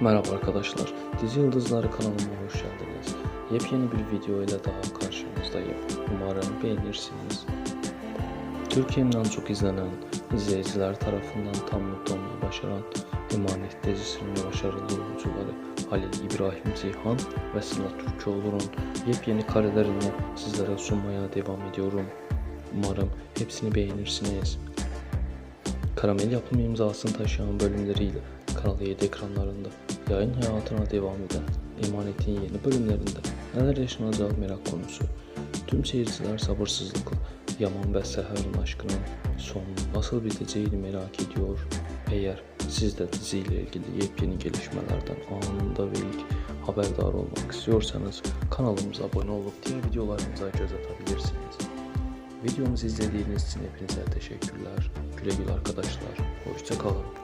Merhaba arkadaşlar, Dizi Yıldızları kanalıma hoş geldiniz. Yepyeni bir video ile daha karşınızdayım. Umarım beğenirsiniz. Türkiye'nin çok izlenen, izleyiciler tarafından tam mutlu olmayı başaran Emanet dizisinin başarılı oyuncuları Halil İbrahim Zihan ve Sıla Türkoğlu'nun yepyeni karelerini sizlere sunmaya devam ediyorum. Umarım hepsini beğenirsiniz. Karamel yapım imzasını taşıyan bölümleriyle Kanal 7 ekranlarında yayın hayatına devam eden Emanet'in yeni bölümlerinde neler yaşanacak merak konusu. Tüm seyirciler sabırsızlıkla Yaman ve Seher'in aşkının sonu nasıl biteceğini merak ediyor. Eğer siz de diziyle ilgili yepyeni gelişmelerden anında ve ilk haberdar olmak istiyorsanız kanalımıza abone olup diğer videolarımıza göz atabilirsiniz. Videomuzu izlediğiniz için hepinize teşekkürler. Güle güle arkadaşlar. Hoşçakalın.